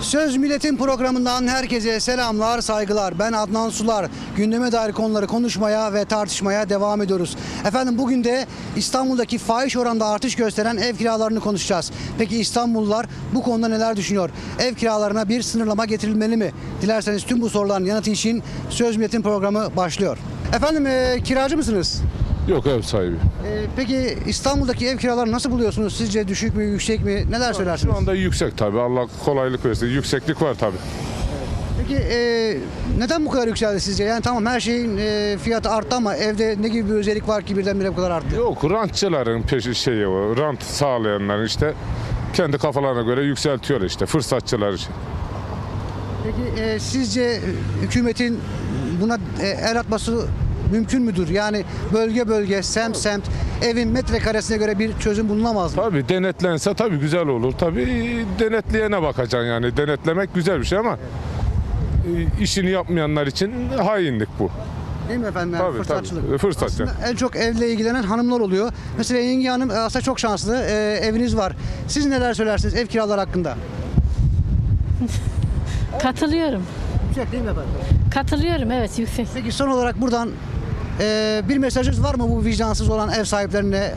Söz Milletin programından herkese selamlar, saygılar. Ben Adnan Sular. Gündeme dair konuları konuşmaya ve tartışmaya devam ediyoruz. Efendim bugün de İstanbul'daki fahiş oranda artış gösteren ev kiralarını konuşacağız. Peki İstanbullular bu konuda neler düşünüyor? Ev kiralarına bir sınırlama getirilmeli mi? Dilerseniz tüm bu soruların yanıtı için Söz Milletin programı başlıyor. Efendim e, kiracı mısınız? Yok ev sahibi. E, peki İstanbul'daki ev kiralarını nasıl buluyorsunuz? Sizce düşük mü, yüksek mi? Neler söylersiniz? Şu anda yüksek tabii. Allah kolaylık versin. Yükseklik var tabii. Peki e, neden bu kadar yükseldi sizce? Yani tamam her şeyin e, fiyatı arttı ama evde ne gibi bir özellik var ki birdenbire bu kadar arttı? Yok rantçıların peşi şeyi o. Rant sağlayanların işte kendi kafalarına göre yükseltiyor işte. Fırsatçılar için. Peki e, sizce hükümetin buna e, el atması mümkün müdür? Yani bölge bölge, semt semt, evin metrekaresine göre bir çözüm bulunamaz mı? Tabii denetlense tabii güzel olur. Tabii denetleyene bakacaksın yani. Denetlemek güzel bir şey ama e, işini yapmayanlar için hainlik bu. Değil mi efendim? Yani Tabii, fırsatçılık. tabii. Fırsatçı. Aslında en çok evle ilgilenen hanımlar oluyor. Mesela Yenge Hanım e, aslında çok şanslı. e, eviniz var. Siz neler söylersiniz ev kiraları hakkında? Katılıyorum. Yüksek değil mi efendim? Katılıyorum evet yüksek. Peki son olarak buradan e, bir mesajınız var mı bu vicdansız olan ev sahiplerine?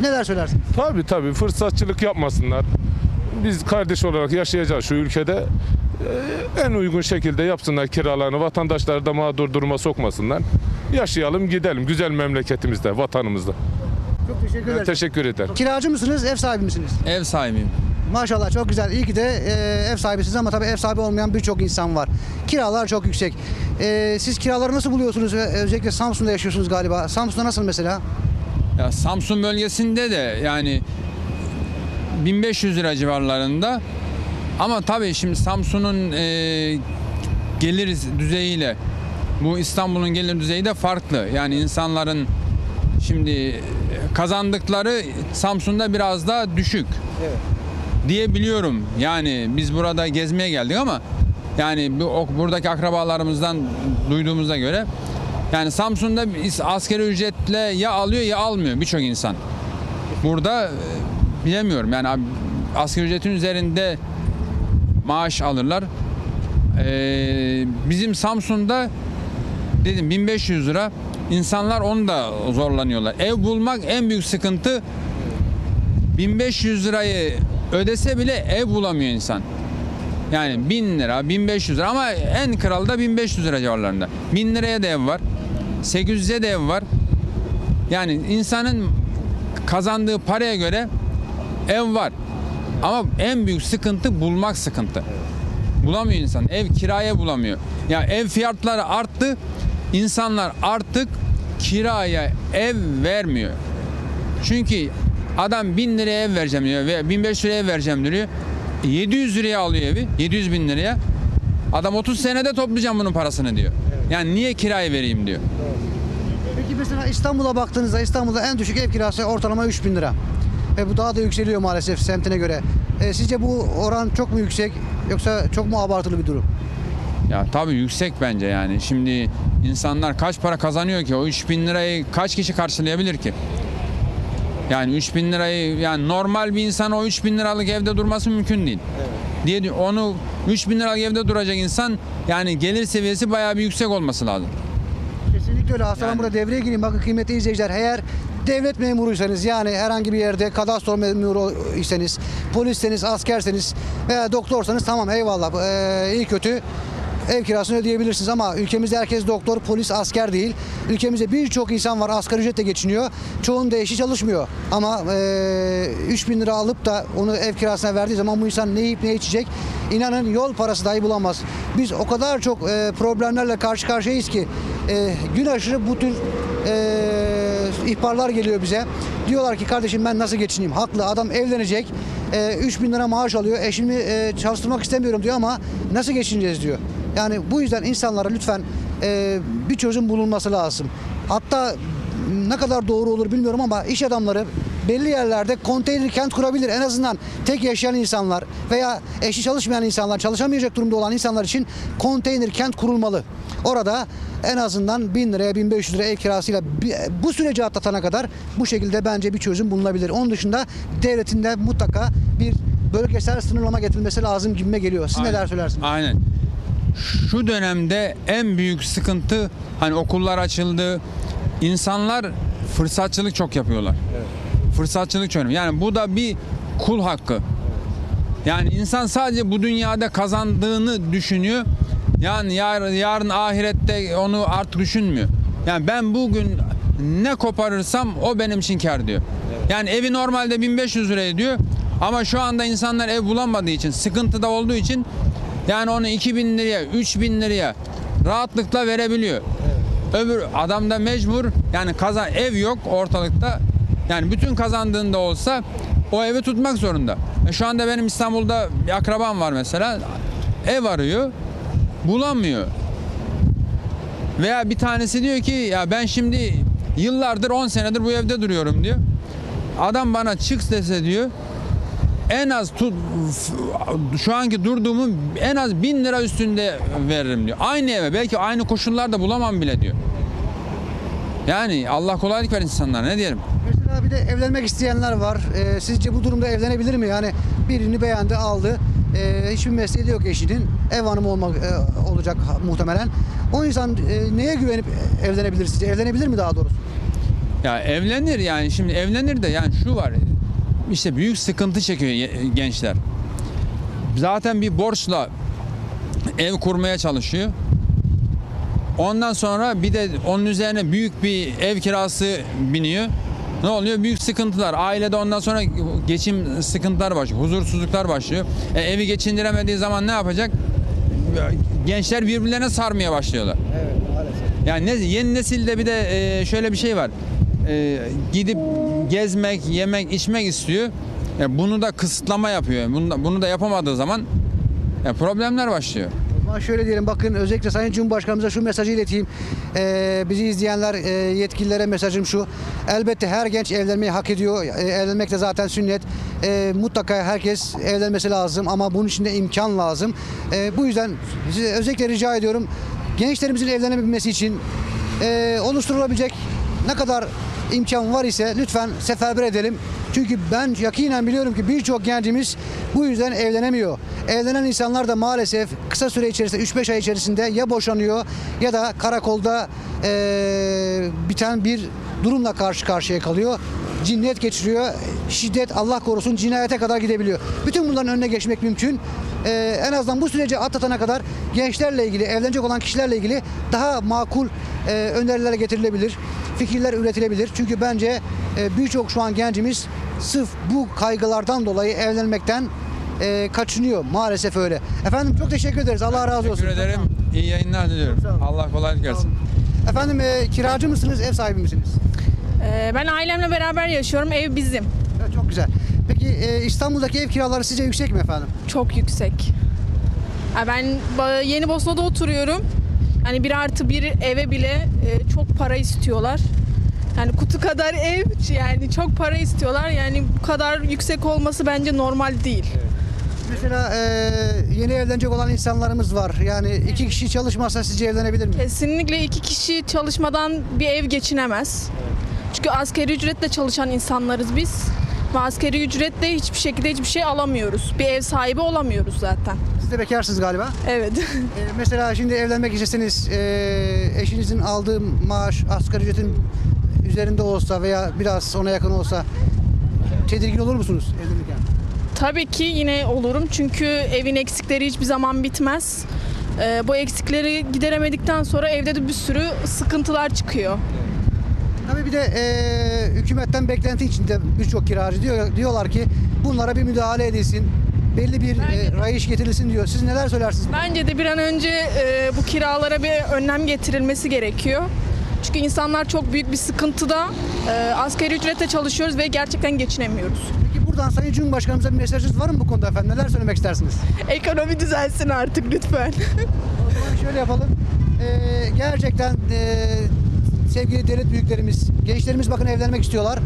Neler söylersiniz? Tabii tabii fırsatçılık yapmasınlar. Biz kardeş olarak yaşayacağız şu ülkede. Ee, En uygun şekilde yapsınlar kiralarını. Vatandaşları da mağdur duruma sokmasınlar. Yaşayalım gidelim güzel memleketimizde, vatanımızda. Çok teşekkür ederim. Teşekkür ederim. Kiracı mısınız, ev sahibi misiniz? Ev sahibiyim. Maşallah çok güzel. İyi ki de e, ev sahibisiniz ama tabii ev sahibi olmayan birçok insan var. Kiralar çok yüksek. E, siz kiraları nasıl buluyorsunuz? Özellikle Samsun'da yaşıyorsunuz galiba. Samsun'da nasıl mesela? Ya Samsun bölgesinde de yani 1500 lira civarlarında. Ama tabii şimdi Samsun'un e, gelir düzeyiyle bu İstanbul'un gelir düzeyi de farklı. Yani insanların şimdi kazandıkları Samsun'da biraz daha düşük. Evet. Diye biliyorum. Yani biz burada gezmeye geldik ama yani buradaki akrabalarımızdan duyduğumuza göre yani Samsun'da asgari ücretle ya alıyor ya almıyor birçok insan. Burada e, bilemiyorum yani asgari ücretin üzerinde maaş alırlar. Ee, bizim Samsun'da dedim 1500 lira insanlar onu da zorlanıyorlar. Ev bulmak en büyük sıkıntı 1500 lirayı ödese bile ev bulamıyor insan. Yani 1000 lira, 1500 lira ama en kralı da 1500 lira civarlarında. 1000 liraya da ev var. 800'e de ev var. Yani insanın kazandığı paraya göre ev var. Ama en büyük sıkıntı bulmak sıkıntı. Bulamıyor insan. Ev kiraya bulamıyor. Ya ev fiyatları arttı. İnsanlar artık kiraya ev vermiyor. Çünkü adam 1000 liraya ev vereceğim diyor ve 1500 liraya ev vereceğim diyor. 700 liraya alıyor evi. 700 bin liraya. Adam 30 senede toplayacağım bunun parasını diyor. Yani niye kiraya vereyim diyor. Peki mesela İstanbul'a baktığınızda İstanbul'da en düşük ev kirası ortalama 3000 lira. Ve bu daha da yükseliyor maalesef semtine göre. E, sizce bu oran çok mu yüksek yoksa çok mu abartılı bir durum? Ya tabii yüksek bence yani. Şimdi insanlar kaç para kazanıyor ki? O 3000 lirayı kaç kişi karşılayabilir ki? Yani 3000 lirayı yani normal bir insan o 3000 liralık evde durması mümkün değil. Diye onu 3000 liralık evde duracak insan yani gelir seviyesi bayağı bir yüksek olması lazım. Kesinlikle öyle. Ben Yani- burada devreye gireyim. Bakın kıymetli izleyiciler eğer devlet memuruysanız yani herhangi bir yerde kadastro memuru iseniz, polisseniz, askerseniz veya doktorsanız tamam eyvallah ee, iyi kötü ev kirasını ödeyebilirsiniz ama ülkemizde herkes doktor, polis, asker değil. Ülkemizde birçok insan var asgari ücretle geçiniyor. Çoğunun da eşi çalışmıyor. Ama ee, 3000 lira alıp da onu ev kirasına verdiği zaman bu insan ne yiyip ne içecek inanın yol parası dahi bulamaz. Biz o kadar çok ee, problemlerle karşı karşıyayız ki ee, gün aşırı bu tür ee, ihbarlar geliyor bize. Diyorlar ki kardeşim ben nasıl geçineyim? Haklı adam evlenecek. E, 3 bin lira maaş alıyor. Eşimi e, çalıştırmak istemiyorum diyor ama nasıl geçineceğiz diyor. Yani bu yüzden insanlara lütfen e, bir çözüm bulunması lazım. Hatta ne kadar doğru olur bilmiyorum ama iş adamları belli yerlerde konteyner kent kurabilir. En azından tek yaşayan insanlar veya eşi çalışmayan insanlar, çalışamayacak durumda olan insanlar için konteyner kent kurulmalı. Orada en azından 1000 liraya 1500 liraya ev kirasıyla bu süreci atlatana kadar bu şekilde bence bir çözüm bulunabilir. Onun dışında devletin de mutlaka bir bölgesel sınırlama getirilmesi lazım gibime geliyor. Siz Aynen. neler söylersiniz? Aynen. Şu dönemde en büyük sıkıntı hani okullar açıldı. İnsanlar fırsatçılık çok yapıyorlar. Fırsatçılık çok. Yani bu da bir kul hakkı. Yani insan sadece bu dünyada kazandığını düşünüyor. Yani yarın, yarın ahirette onu artık düşünmüyor. Yani ben bugün ne koparırsam o benim için kar diyor. Yani evi normalde 1500 lira ediyor. Ama şu anda insanlar ev bulamadığı için, sıkıntıda olduğu için yani onu 2000 liraya, 3000 liraya rahatlıkla verebiliyor. Öbür adam da mecbur yani kazan ev yok ortalıkta. Yani bütün kazandığında olsa o evi tutmak zorunda. E şu anda benim İstanbul'da bir akrabam var mesela. Ev arıyor. Bulamıyor. Veya bir tanesi diyor ki ya ben şimdi yıllardır 10 senedir bu evde duruyorum diyor. Adam bana çık dese diyor en az tut, şu anki durduğumu en az bin lira üstünde veririm diyor. Aynı eve belki aynı koşullarda bulamam bile diyor. Yani Allah kolaylık ver insanlara ne diyelim. Mesela bir de evlenmek isteyenler var. Ee, sizce bu durumda evlenebilir mi? Yani birini beğendi, aldı. Ee, hiçbir mesleği yok eşinin. Ev hanımı olmak e, olacak muhtemelen. O insan e, neye güvenip evlenebilir sizce? Evlenebilir mi daha doğrusu? Ya evlenir yani şimdi evlenir de yani şu var işte büyük sıkıntı çekiyor ye- gençler. Zaten bir borçla ev kurmaya çalışıyor. Ondan sonra bir de onun üzerine büyük bir ev kirası biniyor. Ne oluyor? Büyük sıkıntılar. Ailede ondan sonra geçim sıkıntılar başlıyor. Huzursuzluklar başlıyor. E, evi geçindiremediği zaman ne yapacak? Gençler birbirlerine sarmaya başlıyorlar. Evet maalesef. Yani ne, yeni nesilde bir de e, şöyle bir şey var. E, gidip gezmek, yemek, içmek istiyor. E, bunu da kısıtlama yapıyor. Bunu da, bunu da yapamadığı zaman e, problemler başlıyor. Ama şöyle diyelim bakın özellikle Sayın Cumhurbaşkanımıza şu mesajı ileteyim. Ee, bizi izleyenler e, yetkililere mesajım şu. Elbette her genç evlenmeyi hak ediyor. E, evlenmek de zaten sünnet. E, mutlaka herkes evlenmesi lazım ama bunun için de imkan lazım. E, bu yüzden size özellikle rica ediyorum. Gençlerimizin evlenebilmesi için e, oluşturulabilecek ne kadar imkan var ise lütfen seferber edelim. Çünkü ben yakinen biliyorum ki birçok gencimiz bu yüzden evlenemiyor. Evlenen insanlar da maalesef kısa süre içerisinde 3-5 ay içerisinde ya boşanıyor ya da karakolda eee, biten bir durumla karşı karşıya kalıyor. Cinnet geçiriyor. Şiddet Allah korusun cinayete kadar gidebiliyor. Bütün bunların önüne geçmek mümkün. Eee, en azından bu süreci atlatana kadar gençlerle ilgili, evlenecek olan kişilerle ilgili daha makul eee öneriler getirilebilir fikirler üretilebilir. Çünkü bence e, birçok şu an gencimiz sırf bu kaygılardan dolayı evlenmekten e, kaçınıyor. Maalesef öyle. Efendim çok teşekkür ederiz. Allah razı olsun. Teşekkür ederim. İyi yayınlar diliyorum. Allah kolaylık versin. Efendim e, kiracı mısınız, ev sahibi misiniz? Ben ailemle beraber yaşıyorum. Ev bizim. Evet, çok güzel. Peki e, İstanbul'daki ev kiraları sizce yüksek mi efendim? Çok yüksek. Ha, Ben Yeni Bosna'da oturuyorum. Hani bir artı bir eve bile e, çok para istiyorlar. Yani kutu kadar ev yani çok para istiyorlar. Yani bu kadar yüksek olması bence normal değil. Mesela e, yeni evlenecek olan insanlarımız var. Yani iki kişi çalışmazsa sizce evlenebilir mi? Kesinlikle iki kişi çalışmadan bir ev geçinemez. Çünkü askeri ücretle çalışan insanlarız biz. Ve askeri ücretle hiçbir şekilde hiçbir şey alamıyoruz. Bir ev sahibi olamıyoruz zaten. Siz de bekarsınız galiba. Evet. E, mesela şimdi evlenmek isteseniz e, eşinizin aldığı maaş asgari ücretin üzerinde olsa veya biraz ona yakın olsa tedirgin olur musunuz evlenirken? Tabii ki yine olurum çünkü evin eksikleri hiçbir zaman bitmez. Ee, bu eksikleri gideremedikten sonra evde de bir sürü sıkıntılar çıkıyor. Tabii bir de e, hükümetten beklenti içinde birçok kiracı diyor, diyorlar ki bunlara bir müdahale edilsin. Belli bir e, rayış getirilsin diyor. Siz neler söylersiniz? Bence de bir an önce e, bu kiralara bir önlem getirilmesi gerekiyor. Çünkü insanlar çok büyük bir sıkıntıda. E, asgari ücretle çalışıyoruz ve gerçekten geçinemiyoruz. Peki buradan Sayın Cumhurbaşkanımıza bir mesajınız var mı bu konuda efendim? Neler söylemek istersiniz? Ekonomi düzelsin artık lütfen. O zaman şöyle yapalım. Ee, gerçekten e, sevgili devlet büyüklerimiz, gençlerimiz bakın evlenmek istiyorlar.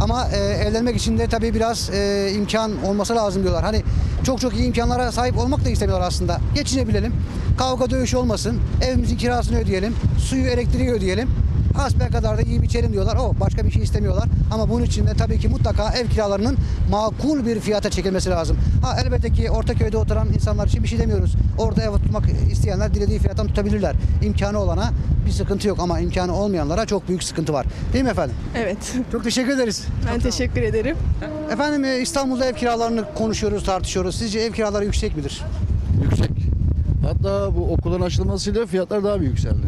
Ama e, evlenmek için de tabii biraz e, imkan olması lazım diyorlar. Hani çok çok iyi imkanlara sahip olmak da istemiyorlar aslında. Geçinebilelim. Kavga dövüş olmasın. Evimizin kirasını ödeyelim. Suyu, elektriği ödeyelim. Hasbel kadar da yiyip içelim diyorlar. O başka bir şey istemiyorlar. Ama bunun için de tabii ki mutlaka ev kiralarının makul bir fiyata çekilmesi lazım. Ha elbette ki Ortaköy'de oturan insanlar için bir şey demiyoruz. Orada ev tutmak isteyenler dilediği fiyattan tutabilirler. İmkanı olana bir sıkıntı yok ama imkanı olmayanlara çok büyük sıkıntı var. Değil mi efendim? Evet. Çok teşekkür ederiz. Ben teşekkür ederim. Efendim e, İstanbul'da ev kiralarını konuşuyoruz, tartışıyoruz. Sizce ev kiraları yüksek midir? yüksek. Hatta bu okulun açılmasıyla fiyatlar daha bir yükseldi.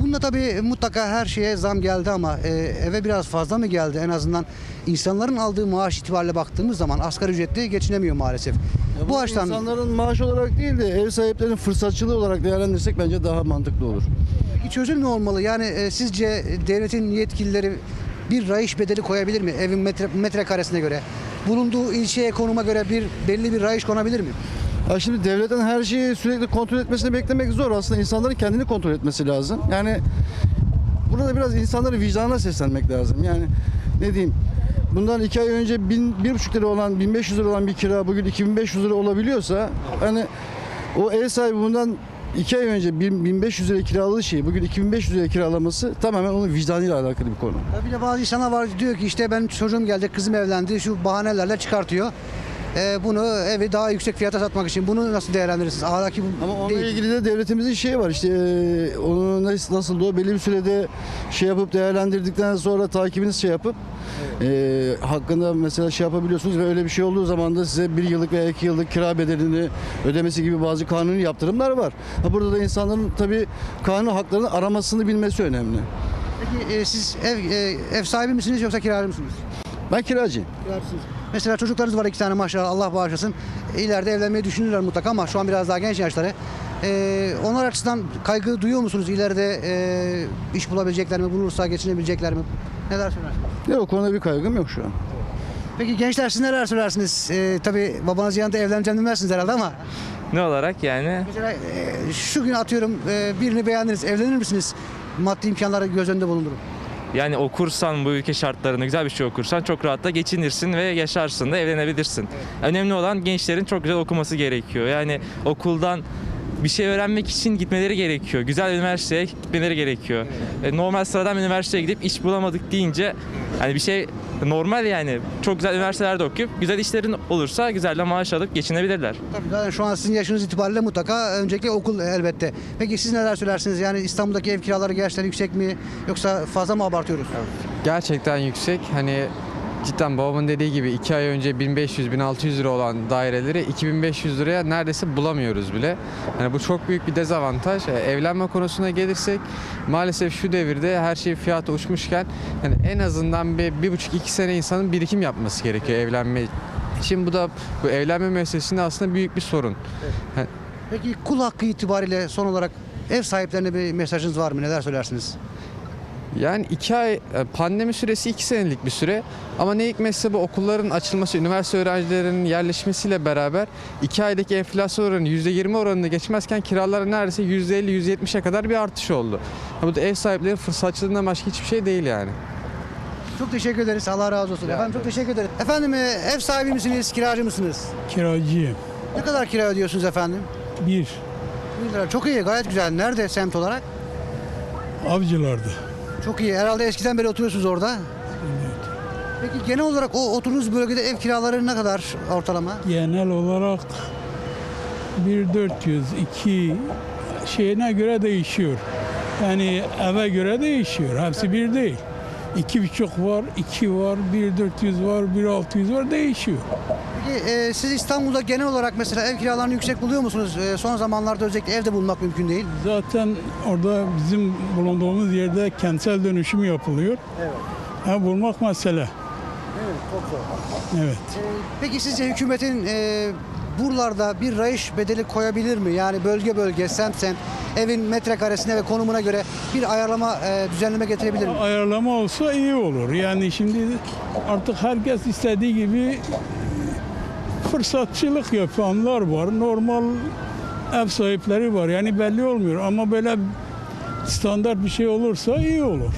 Bunda tabii mutlaka her şeye zam geldi ama e, eve biraz fazla mı geldi? En azından insanların aldığı maaş itibariyle baktığımız zaman asgari ücretli geçinemiyor maalesef. Ya Bu açıdan insanların maaş olarak değil de ev sahiplerinin fırsatçılığı olarak değerlendirsek bence daha mantıklı olur. peki çözüm ne olmalı? Yani e, sizce devletin yetkilileri bir rayiç bedeli koyabilir mi? Evin metre, metrekaresine göre. Bulunduğu ilçeye konuma göre bir belli bir rayiç konabilir mi? Şimdi devletin her şeyi sürekli kontrol etmesini beklemek zor. Aslında insanların kendini kontrol etmesi lazım. Yani burada biraz insanları vicdanına seslenmek lazım. Yani ne diyeyim Bundan iki ay önce bin, bir buçuk lira olan, 1500 lira olan bir kira bugün 2500 lira olabiliyorsa hani o ev sahibi bundan iki ay önce 1500 lira kiraladığı şeyi bugün 2500 liraya kiralaması tamamen onun vicdanıyla alakalı bir konu. Ya Bir de bazı insanlar var diyor ki işte benim çocuğum geldi, kızım evlendi, şu bahanelerle çıkartıyor. E, bunu evi daha yüksek fiyata satmak için bunu nasıl değerlendirirsiniz? Ahlaki Ama onunla değil. ilgili de devletimizin şeyi var işte e, onu nasıl, nasıl o belli bir sürede şey yapıp değerlendirdikten sonra takibini şey yapıp e, hakkında mesela şey yapabiliyorsunuz ve öyle bir şey olduğu zaman da size bir yıllık veya iki yıllık kira bedelini ödemesi gibi bazı kanuni yaptırımlar var. Ha, burada da insanların tabii kanun haklarını aramasını bilmesi önemli. Peki e, siz ev e, ev sahibi misiniz yoksa kiracı mısınız? Ben kiracıyım. Kiracısınız. Mesela çocuklarınız var iki tane maşallah Allah bağışlasın. İleride evlenmeyi düşünürler mutlaka ama şu an biraz daha genç yaşları. E, onlar açısından kaygı duyuyor musunuz? İleride e, iş bulabilecekler mi? Bulursa geçinebilecekler mi? Neler söylersiniz? Ya, o konuda bir kaygım yok şu an. Peki gençler siz neler söylersiniz? E, tabii babanız yanında evleneceğim demezsiniz herhalde ama Ne olarak yani? mesela e, şu gün atıyorum e, birini beğendiniz. Evlenir misiniz? Maddi imkanları göz önünde bulundurun. Yani okursan bu ülke şartlarını güzel bir şey okursan çok rahat da geçinirsin ve yaşarsın da evlenebilirsin. Önemli olan gençlerin çok güzel okuması gerekiyor. Yani okuldan bir şey öğrenmek için gitmeleri gerekiyor. Güzel bir üniversiteye gitmeleri gerekiyor. E, normal sıradan bir üniversiteye gidip iş bulamadık deyince hani bir şey normal yani. Çok güzel üniversitelerde okuyup güzel işlerin olursa güzel de maaş alıp geçinebilirler. Tabii zaten şu an sizin yaşınız itibariyle mutlaka öncelikle okul elbette. Peki siz neler söylersiniz? Yani İstanbul'daki ev kiraları gerçekten yüksek mi yoksa fazla mı abartıyoruz? gerçekten yüksek. Hani cidden babamın dediği gibi 2 ay önce 1500-1600 lira olan daireleri 2500 liraya neredeyse bulamıyoruz bile. Hani bu çok büyük bir dezavantaj. E, Evlenme konusuna gelirsek maalesef şu devirde her şey fiyatı uçmuşken hani en azından bir, bir buçuk iki sene insanın birikim yapması gerekiyor evlenme için. Bu da bu evlenme meselesinde aslında büyük bir sorun. Peki kul hakkı itibariyle son olarak ev sahiplerine bir mesajınız var mı? Neler söylersiniz? Yani iki ay e, pandemi süresi iki senelik bir süre ama ne hikmetse bu okulların açılması, üniversite öğrencilerinin yerleşmesiyle beraber iki aydaki enflasyon oranı yüzde yirmi oranını geçmezken kiralar neredeyse yüzde elli, yüzde yetmişe kadar bir artış oldu. Bu da ev sahiplerinin fırsatçılığından başka hiçbir şey değil yani. Çok teşekkür ederiz. Allah razı olsun. Efendim çok teşekkür ederiz. Efendim e, ev sahibi misiniz, kiracı mısınız? Kiracıyım. Ne kadar kira ödüyorsunuz efendim? Bir, 1 lira. Çok iyi, gayet güzel. Nerede semt olarak? avcılarda. Çok iyi. Herhalde eskiden beri oturuyorsunuz orada. Peki genel olarak o oturduğunuz bölgede ev kiraları ne kadar ortalama? Genel olarak 1400, 2 şeyine göre değişiyor. Yani eve göre değişiyor. Hepsi bir değil. İki buçuk var, iki var, bir 400 var, bir 600 var değişiyor. Peki e, siz İstanbul'da genel olarak mesela ev kiralarını yüksek buluyor musunuz? E, son zamanlarda özellikle evde bulmak mümkün değil. Zaten orada bizim bulunduğumuz yerde kentsel dönüşüm yapılıyor. Evet. Ha, bulmak mesele. Evet, çok zor. Evet. Peki sizce hükümetin e, buralarda bir rayiç bedeli koyabilir mi? Yani bölge bölge, semt semt, evin metrekaresine ve konumuna göre bir ayarlama, e, düzenleme getirebilir mi? Ayarlama olsa iyi olur. Yani şimdi artık herkes istediği gibi fırsatçılık yapanlar var. Normal ev sahipleri var. Yani belli olmuyor ama böyle standart bir şey olursa iyi olur.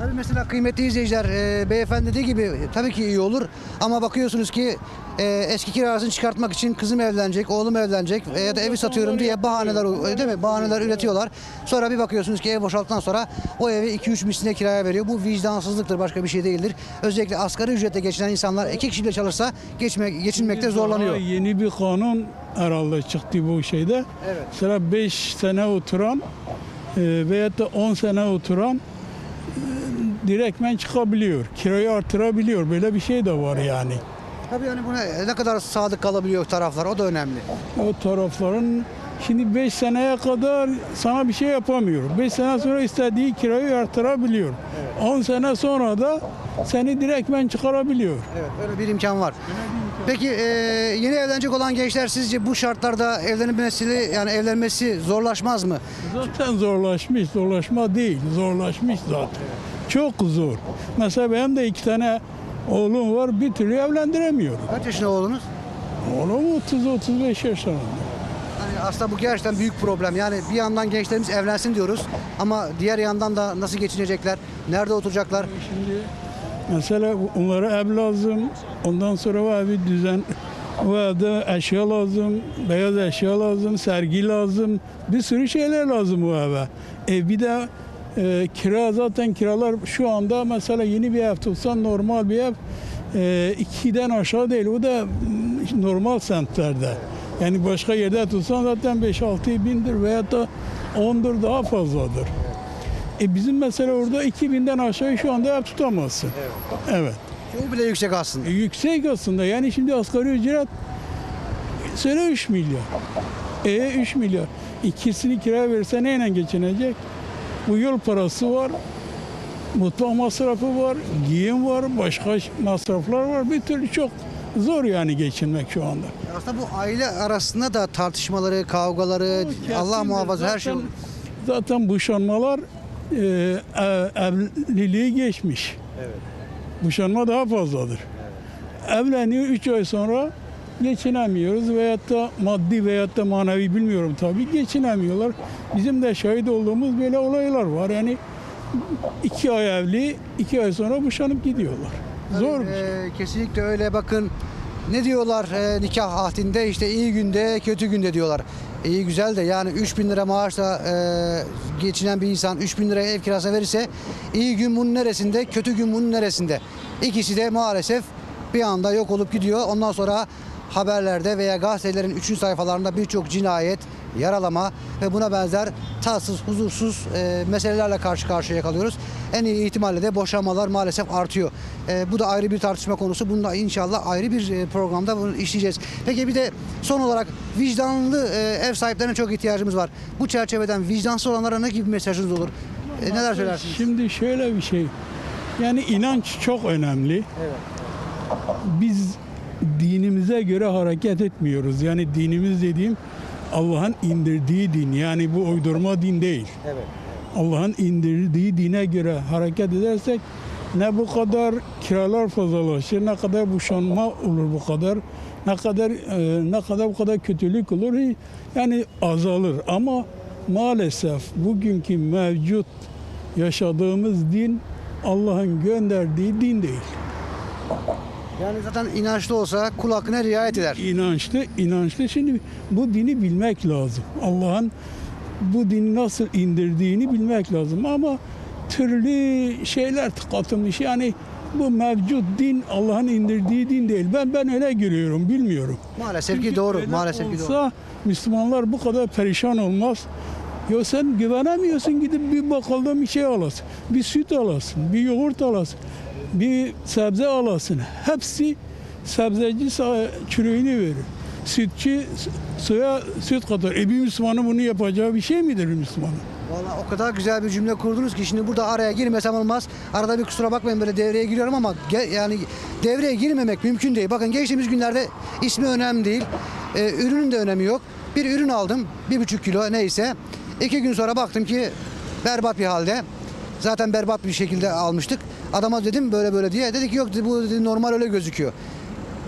Tabii mesela kıymetli izleyiciler, e, beyefendi dediği gibi e, tabii ki iyi olur ama bakıyorsunuz ki e, eski kirasını çıkartmak için kızım evlenecek, oğlum evlenecek e, ya da evi satıyorum diye bahaneler e, değil mi? Bahaneler üretiyorlar. Sonra bir bakıyorsunuz ki ev boşalttıktan sonra o evi 2-3 misline kiraya veriyor. Bu vicdansızlıktır, başka bir şey değildir. Özellikle asgari ücretle geçinen insanlar iki kişiyle çalışsa geçme, geçinmekte zorlanıyor. Daha Yeni bir kanun herhalde çıktı bu şeyde. Evet. Mesela 5 sene oturan e, veyahut da 10 sene oturan direktmen çıkabiliyor. Kirayı artırabiliyor. Böyle bir şey de var yani. Tabii yani buna ne kadar sadık kalabiliyor taraflar o da önemli. O tarafların şimdi 5 seneye kadar sana bir şey yapamıyor. 5 sene sonra istediği kirayı artırabiliyor. 10 sene sonra da seni direktmen çıkarabiliyor. Evet öyle bir imkan var. Peki e, yeni evlenecek olan gençler sizce bu şartlarda evlenmesi yani evlenmesi zorlaşmaz mı? Zaten zorlaşmış, zorlaşma değil, zorlaşmış zaten. Çok zor. Mesela benim de iki tane oğlum var, bir türlü evlendiremiyorum. Kaç yaşında oğlunuz? Oğlum 30-35 yaşlarında. Yani aslında bu gerçekten büyük problem. Yani bir yandan gençlerimiz evlensin diyoruz ama diğer yandan da nasıl geçinecekler, nerede oturacaklar? Şimdi mesela onlara ev lazım, ondan sonra o evi düzen, o evde eşya lazım, beyaz eşya lazım, sergi lazım, bir sürü şeyler lazım o eve. E bir de e, kira zaten kiralar şu anda mesela yeni bir ev tutsan normal bir ev e, ikiden aşağı değil. O da normal semtlerde. Yani başka yerde tutsan zaten 5-6 bindir veya da 10'dur daha fazladır. E bizim mesela orada 2000'den aşağı şu anda ev tutamazsın. Evet. O bile yüksek aslında. E yüksek aslında. Yani şimdi asgari ücret sene 3 milyar. E 3 milyar. İkisini kira verirse neyle geçinecek? Bu yol parası var. Mutfak masrafı var, giyim var, başka masraflar var. Bir türlü çok zor yani geçinmek şu anda. Aslında bu aile arasında da tartışmaları, kavgaları, Allah muhafaza her şey. Zaten- Zaten boşanmalar e, e, evliliği geçmiş. Boşanma daha fazladır. Evleniyor 3 ay sonra geçinemiyoruz veyahut da maddi veyahut da manevi bilmiyorum tabii geçinemiyorlar. Bizim de şahit olduğumuz böyle olaylar var. Yani iki ay evli, iki ay sonra boşanıp gidiyorlar. Zor bir şey. Ee, kesinlikle öyle bakın. Ne diyorlar e, nikah ahdinde işte iyi günde kötü günde diyorlar. İyi güzel de yani 3 bin lira maaşla e, geçinen bir insan 3 bin liraya ev kirası verirse iyi gün bunun neresinde kötü gün bunun neresinde. İkisi de maalesef bir anda yok olup gidiyor. Ondan sonra haberlerde veya gazetelerin 3. sayfalarında birçok cinayet, yaralama ve buna benzer tatsız, huzursuz e, meselelerle karşı karşıya kalıyoruz. En iyi ihtimalle de boşanmalar maalesef artıyor. E, bu da ayrı bir tartışma konusu. Bunu da inşallah ayrı bir e, programda bunu işleyeceğiz. Peki bir de son olarak vicdanlı e, ev sahiplerine çok ihtiyacımız var. Bu çerçeveden vicdansız olanlara ne gibi mesajınız olur? E, neler söylersiniz? Şimdi şöyle bir şey. Yani inanç çok önemli. Biz dinimize göre hareket etmiyoruz. Yani dinimiz dediğim Allah'ın indirdiği din. Yani bu uydurma din değil. Evet. Allah'ın indirdiği dine göre hareket edersek ne bu kadar kiralar fazlalaşır, ne kadar boşanma olur bu kadar, ne kadar e, ne kadar bu kadar kötülük olur yani azalır. Ama maalesef bugünkü mevcut yaşadığımız din Allah'ın gönderdiği din değil. Yani zaten inançlı olsa kul hakkına riayet eder. İnançlı, inançlı. Şimdi bu dini bilmek lazım. Allah'ın bu dini nasıl indirdiğini bilmek lazım. Ama türlü şeyler katılmış. Yani bu mevcut din Allah'ın indirdiği din değil. Ben ben öyle görüyorum, bilmiyorum. Maalesef ki doğru. Maalesef ki doğru. olsa Müslümanlar bu kadar perişan olmaz. Ya sen güvenemiyorsun gidip bir bakkaldan bir şey alasın. Bir süt alasın, bir yoğurt alasın, bir sebze alasın. Hepsi sebzeci çürüğünü verir. Sütçü suya süt katar. E bir Müslümanın bunu yapacağı bir şey midir bir Müslümanın? Valla o kadar güzel bir cümle kurdunuz ki şimdi burada araya girmesem olmaz. Arada bir kusura bakmayın böyle devreye giriyorum ama yani devreye girmemek mümkün değil. Bakın geçtiğimiz günlerde ismi önemli değil. Ee, ürünün de önemi yok. Bir ürün aldım. Bir buçuk kilo neyse. İki gün sonra baktım ki berbat bir halde. Zaten berbat bir şekilde almıştık. Adama dedim böyle böyle diye. Dedi ki yok dedi, bu dedi, normal öyle gözüküyor.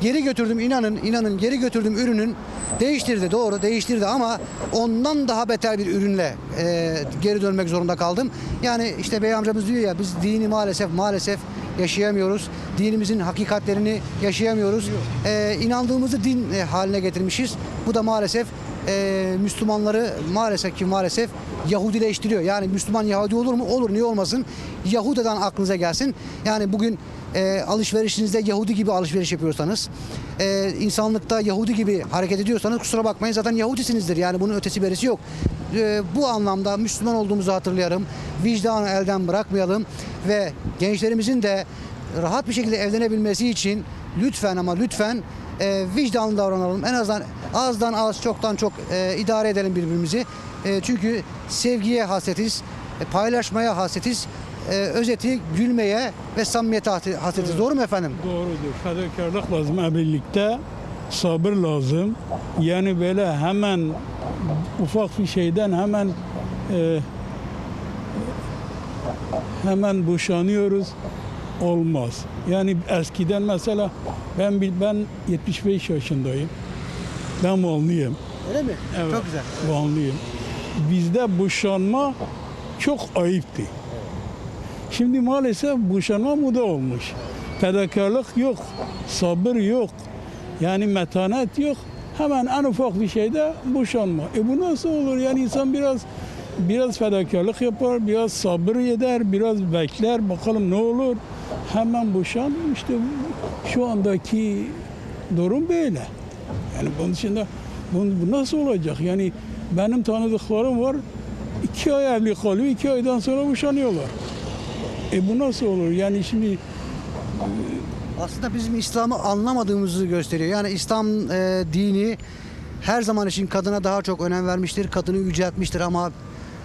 geri götürdüm inanın inanın geri götürdüm ürünün değiştirdi doğru değiştirdi ama ondan daha beter bir ürünle e, geri dönmek zorunda kaldım. Yani işte bey amcamız diyor ya biz dini maalesef maalesef yaşayamıyoruz. Dinimizin hakikatlerini yaşayamıyoruz. E, inandığımızı din e, haline getirmişiz. Bu da maalesef e, Müslümanları maalesef ki maalesef Yahudileştiriyor. Yani Müslüman Yahudi olur mu? Olur. Niye olmasın? Yahudi'den aklınıza gelsin. Yani bugün e, alışverişinizde Yahudi gibi alışveriş yapıyorsanız, e, insanlıkta Yahudi gibi hareket ediyorsanız kusura bakmayın zaten Yahudisinizdir. Yani bunun ötesi berisi yok. E, bu anlamda Müslüman olduğumuzu hatırlayalım. Vicdanı elden bırakmayalım ve gençlerimizin de rahat bir şekilde evlenebilmesi için lütfen ama lütfen e, vicdanlı davranalım. En azından azdan az çoktan çok e, idare edelim birbirimizi. E, çünkü sevgiye hasretiz, e, paylaşmaya hasretiz. E, özeti gülmeye ve samimiyete hasre- hasretiz. Doğru mu efendim? Doğrudur. Fedakarlık lazım ha, birlikte. Sabır lazım. Yani böyle hemen ufak bir şeyden hemen e, hemen boşanıyoruz. Olmaz. Yani eskiden mesela ben ben 75 yaşındayım. Ben Vanlıyım. Öyle mi? Evet. Çok güzel. Vanlıyım. Bizde boşanma çok ayıptı. Şimdi maalesef boşanma moda olmuş. Fedakarlık yok, sabır yok. Yani metanet yok. Hemen en ufak bir şeyde boşanma. E bu nasıl olur? Yani insan biraz biraz fedakarlık yapar, biraz sabır eder, biraz bekler. Bakalım ne olur? Hemen boşan. İşte şu andaki durum böyle. Yani bunun dışında bu, bu nasıl olacak? Yani benim tanıdıklarım var. iki ay evli kalıyor, iki aydan sonra boşanıyorlar. E bu nasıl olur? Yani şimdi Aslında bizim İslam'ı anlamadığımızı gösteriyor. Yani İslam e, dini her zaman için kadına daha çok önem vermiştir, kadını yüceltmiştir ama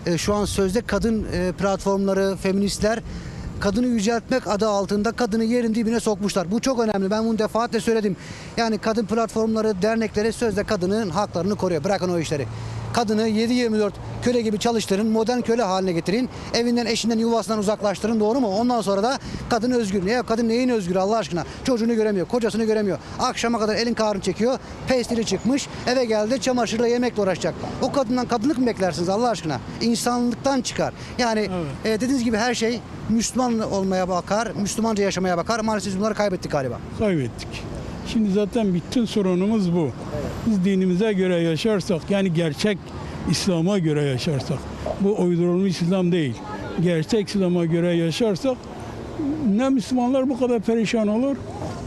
e, şu an sözde kadın e, platformları, feministler kadını yüceltmek adı altında kadını yerin dibine sokmuşlar. Bu çok önemli. Ben bunu defaatle söyledim. Yani kadın platformları, dernekleri sözde kadının haklarını koruyor. Bırakın o işleri. Kadını 7-24 köle gibi çalıştırın, modern köle haline getirin. Evinden, eşinden, yuvasından uzaklaştırın doğru mu? Ondan sonra da kadın özgür. Ne? Kadın neyin özgür Allah aşkına? Çocuğunu göremiyor, kocasını göremiyor. Akşama kadar elin karnı çekiyor. Pestili çıkmış, eve geldi çamaşırla yemekle uğraşacak. O kadından kadınlık mı beklersiniz Allah aşkına? İnsanlıktan çıkar. Yani e, dediğiniz gibi her şey Müslüman olmaya bakar, Müslümanca yaşamaya bakar. Maalesef bunları kaybettik galiba. kaybettik. Şimdi zaten bütün sorunumuz bu. Biz dinimize göre yaşarsak, yani gerçek İslam'a göre yaşarsak, bu uydurulmuş İslam değil. Gerçek İslam'a göre yaşarsak ne Müslümanlar bu kadar perişan olur,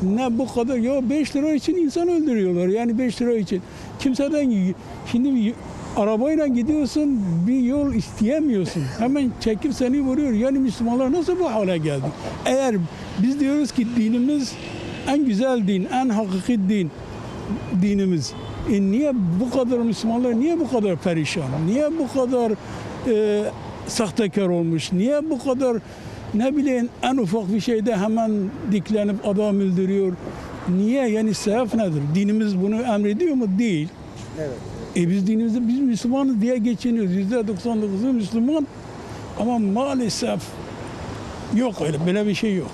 ne bu kadar ya 5 lira için insan öldürüyorlar. Yani 5 lira için. Kimseden şimdi arabayla gidiyorsun bir yol isteyemiyorsun. Hemen çekip seni vuruyor. Yani Müslümanlar nasıl bu hale geldi? Eğer biz diyoruz ki dinimiz en güzel din, en hakiki din dinimiz. E niye bu kadar Müslümanlar niye bu kadar perişan? Niye bu kadar e, sahtekar olmuş? Niye bu kadar ne bileyim en ufak bir şeyde hemen diklenip adam öldürüyor? Niye? Yani sebep nedir? Dinimiz bunu emrediyor mu? Değil. Evet. E biz dinimizde biz Müslümanız diye geçiniyoruz. Yüzde 99'u Müslüman. Ama maalesef yok öyle böyle bir şey yok.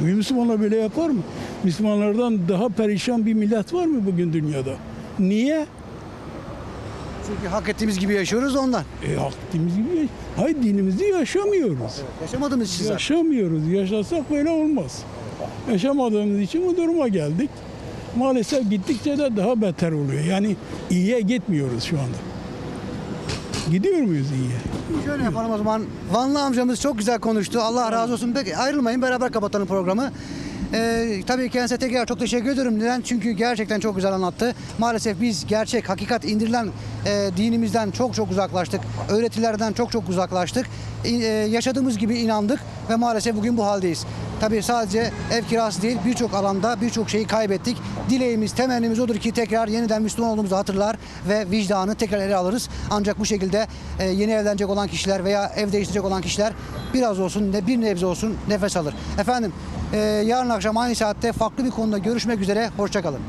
Müslümanlar böyle yapar mı? Müslümanlardan daha perişan bir millet var mı bugün dünyada? Niye? Çünkü hak ettiğimiz gibi yaşıyoruz da ondan. E hakkımız gibi. Hayır dinimizi yaşamıyoruz. Yaşamadığımız için zaten. Yaşamıyoruz. Yaşasak böyle olmaz. Yaşamadığımız için bu duruma geldik. Maalesef gittikçe de daha beter oluyor. Yani iyiye gitmiyoruz şu anda. Gidiyor muyuz iyiye? Şöyle yapalım o zaman. Vanlı amcamız çok güzel konuştu. Allah razı olsun. Peki ayrılmayın beraber kapatalım programı. Ee, tabii kendisine tekrar çok teşekkür ediyorum. Neden? Çünkü gerçekten çok güzel anlattı. Maalesef biz gerçek, hakikat indirilen e, dinimizden çok çok uzaklaştık. Öğretilerden çok çok uzaklaştık. E, yaşadığımız gibi inandık ve maalesef bugün bu haldeyiz. Tabii sadece ev kirası değil birçok alanda birçok şeyi kaybettik. Dileğimiz, temennimiz odur ki tekrar yeniden Müslüman olduğumuzu hatırlar ve vicdanı tekrar ele alırız. Ancak bu şekilde e, yeni evlenecek olan kişiler veya ev değiştirecek olan kişiler biraz olsun, ne bir nebze olsun nefes alır. Efendim e, yarın akşam aynı saatte farklı bir konuda görüşmek üzere. Hoşçakalın.